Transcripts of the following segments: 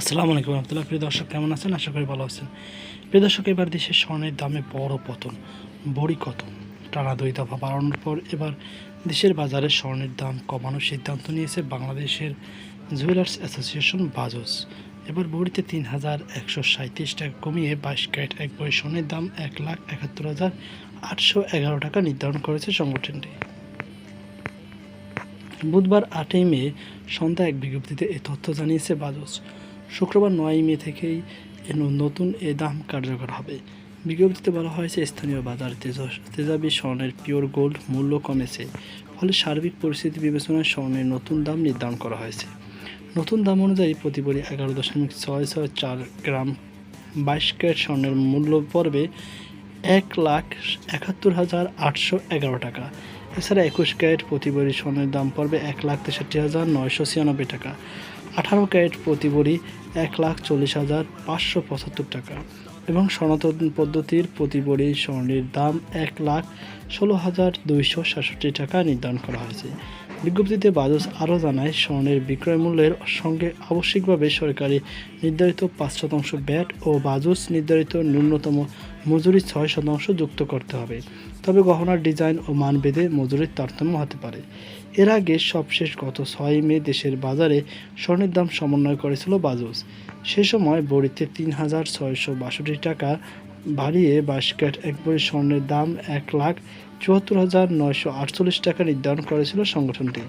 আসসালামু আলাইকুম রহমতুল্লাহ। প্রিয় দর্শক, কেমন আছেন? আশা করি ভালো আছেন। প্রিয় দর্শক, এবার দেশের স্বর্ণের দামে বড় পতন, বড়ি কত টানা দুই দফা বাড়ানোর পর এবার দেশের বাজারে স্বর্ণের দাম কমানোর সিদ্ধান্ত নিয়েছে বাংলাদেশের জুয়েলার্স অ্যাসোসিয়েশন বাজস এবার বড়িতে তিন হাজার একশো সাঁত্রিশ টাকা কমিয়ে বাইশ ক্যারেট এক বই স্বর্ণের দাম এক লাখ একাত্তর হাজার আটশো এগারো টাকা নির্ধারণ করেছে সংগঠনটি। বুধবার আটই মে সন্ধ্যা এক বিজ্ঞপ্তিতে এ তথ্য জানিয়েছে বাজস শুক্রবার নয় মে থেকেই এ ন- নতুন এ দাম কার্যকর হবে। বিজ্ঞপ্তিতে বলা হয়েছে, স্থানীয় বাজারে তেজ- তেজাবি স্বর্ণের পিওর গোল্ড মূল্য কমেছে, ফলে সার্বিক পরিস্থিতি বিবেচনায় স্বর্ণের নতুন দাম নির্ধারণ করা হয়েছে। নতুন দাম অনুযায়ী প্রতি এগারো দশমিক ছয় ছয় চার গ্রাম বাইশ ক্যারেট স্বর্ণের মূল্য পড়বে এক লাখ একাত্তর হাজার আটশো এগারো টাকা। এছাড়া একুশ ক্যারেট প্রতি বড়ি স্বর্ণের দাম পড়বে এক লাখ তেষট্টি হাজার নয়শো ছিয়ানব্বই টাকা। আঠারো ক্যারেট প্রতি বড়ি এক লাখ চল্লিশ হাজার পাঁচশো পঁচাত্তর টাকা। এবং সনাতন পদ্ধতির প্রতি বড়ি স্বর্ণের দাম এক লাখ ষোলো হাজার দুইশো সাতষট্টি টাকা নির্ধারণ করা হয়েছে। বিজ্ঞপ্তিতে বাজস আরও জানায়, স্বর্ণের বিক্রয় মূল্যের সঙ্গে আবশ্যিকভাবে সরকারি নির্ধারিত পাঁচ শতাংশ ব্যাট ও বাজস নির্ধারিত ন্যূনতম মজুরি ছয় শতাংশ যুক্ত করতে হবে। তবে গহনার ডিজাইন ও মান ভেদে মজুরির তারতম্য হতে পারে। এর আগে সবশেষ গত ছয় মে দেশের বাজারে স্বর্ণের দাম সমন্বয় করেছিল বাজস সে সময় বড়িতে তিন হাজার ছয়শো বাষট্টি টাকা বাড়িয়ে বাইশ ক্যারেট এক ভরি স্বর্ণের দাম এক লাখ চুয়াত্তর হাজার নয়শো আটচল্লিশ টাকা নির্ধারণ করেছিল সংগঠনটি।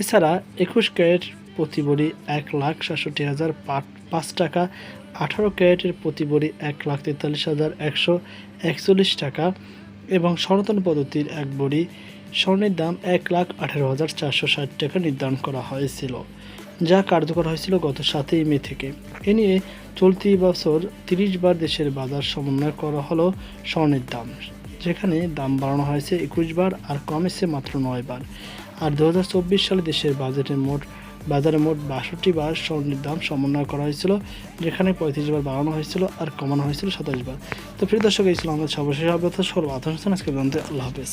এছাড়া একুশ ক্যারেট প্রতি ভরি এক লাখ সাতষট্টি হাজার পাঁচ টাকা, আঠারো ক্যারেটের প্রতি ভরি এক লাখ তেতাল্লিশ হাজার একশো একচল্লিশ টাকা এবং সনাতন পদ্ধতির এক ভরি স্বর্ণের দাম এক লাখ আঠারো হাজার চারশো ষাট টাকা নির্ধারণ করা হয়েছিল, যা কার্যকর হয়েছিল গত সাতই মে থেকে। এ নিয়ে চলতি বছর তিরিশ বার দেশের বাজার সমন্বয় করা হলো স্বর্ণের দাম। যেখানে দাম বাড়ানো হয়েছে একুশ বার আর কমেছে মাত্র নয় বার। আর দু হাজার চব্বিশ সালে দেশের বাজেটের মোট, বাজারে মোট বাষট্টি বার স্বর্ণের দাম সমন্বয় করা হয়েছিল, যেখানে পঁয়ত্রিশ বার বাড়ানো হয়েছিল আর কমানো হয়েছিল সাতাশ বার। তো ফিরে দর্শক, এই ছিল আমাদের সর্বশেষ অবস্থা সর্ব আতঙ্ক আজকে আল্লাহ হাফেজ।